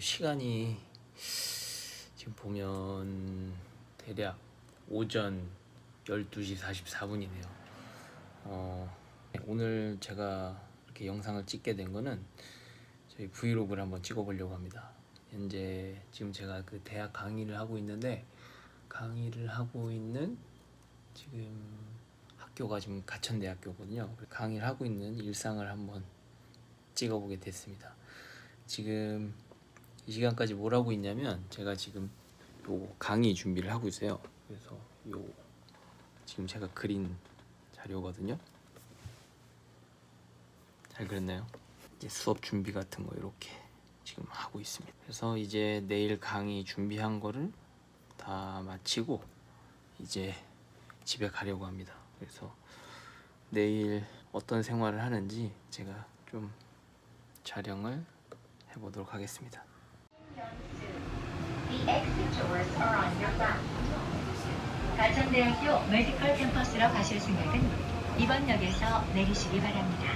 시간이 지금 보면 대략 오전 12시 44분이네요. 어, 오늘 제가 이렇게 영상을 찍게 된 거는 저희 브이로그를 한번 찍어보려고 합니다. 현재 지금 제가 그 대학 강의를 하고 있는데 강의를 하고 있는 지금 학교가 지금 가천대학교거든요. 강의를 하고 있는 일상을 한번 찍어보게 됐습니다. 지금 이 시간까지 뭘 하고 있냐면 제가 지금 요 강의 준비를 하고 있어요. 그래서 요 지금 제가 그린 자료거든요. 잘 그렸나요? 이제 수업 준비 같은 거 이렇게 지금 하고 있습니다. 그래서 이제 내일 강의 준비한 거를 다 마치고 이제 집에 가려고 합니다. 그래서 내일 어떤 생활을 하는지 제가 좀 촬영을 해보도록 하겠습니다. 가천대학교 메디컬 캠퍼스로 가실 생각은 이번 역에서 내리시기 바랍니다.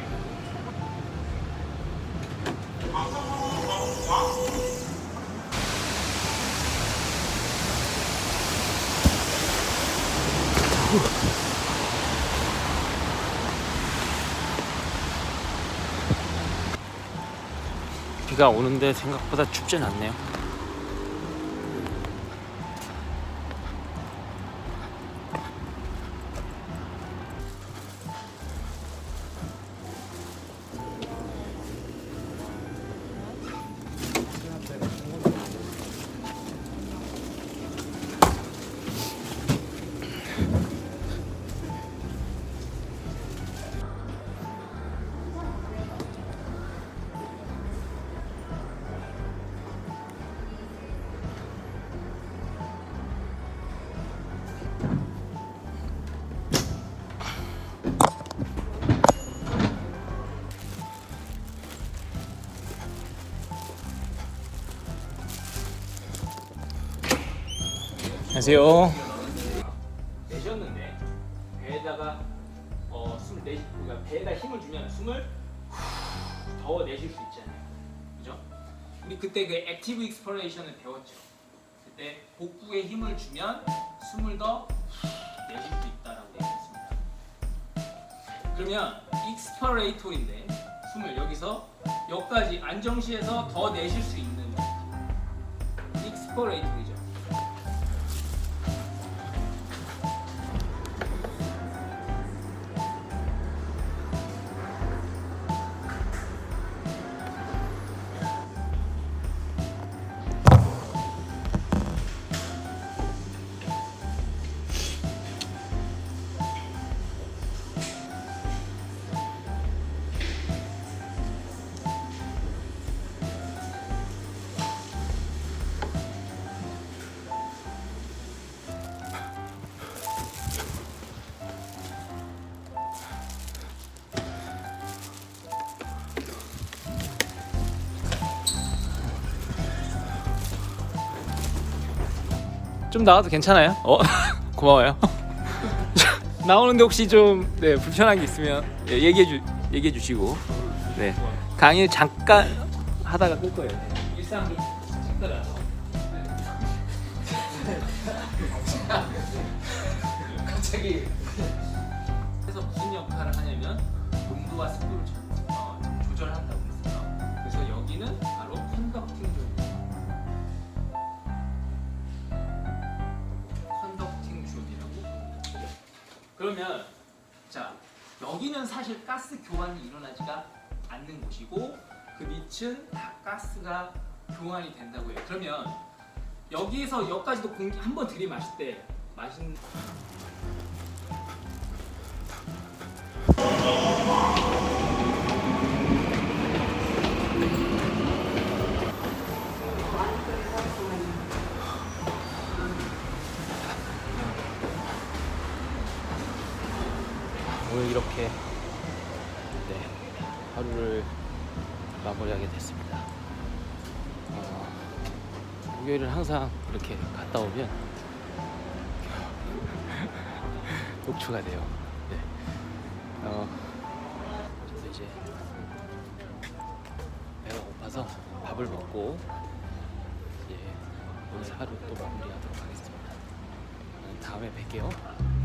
비가 오는데 생각보다 춥진 않네요. 안녕하세요. 내셨는데 배에다가 어, 숨을 내 그러니까 배에다 힘을 주면 숨을 후, 더 내쉴 수 있잖아요. 그죠? 우리 그때 그 액티브 익스플레이션을 배웠죠. 그때 복부에 힘을 주면 숨을 더 내쉴 수 있다라고 얘기했습니다. 그러면 익스퍼레이토인데 숨을 여기서 여기까지 안정시에서 더 내쉴 수 있는 익스퍼레이토이죠. 좀 나와도 괜찮아요? 어 고마워요. 나오는데 혹시 좀 네, 불편한 게 있으면 예, 얘기해 주 얘기해 주시고 네 강의 잠깐 하다가 끌 거예요. 일상 좀 찍더라도. 갑자기 그래서 무슨 역할을 하냐면 농도와 습도를 조- 어, 조절한다고 했어요. 그래서 여기는 그러면 자 여기는 사실 가스 교환이 일어나지가 않는 곳이고 그 밑은 다 가스가 교환이 된다고 해요. 그러면 여기에서 여기까지도 공기 한 번 들이마실 때 마신 오늘 이렇게 네, 하루를 마무리하게 됐습니다. 어, 목요일은 항상 이렇게 갔다 오면 녹초가 돼요. 네. 어, 저도 이제 배가 고파서 밥을 먹고 오늘 하루 또 마무리하도록 하겠습니다. 다음에 뵐게요.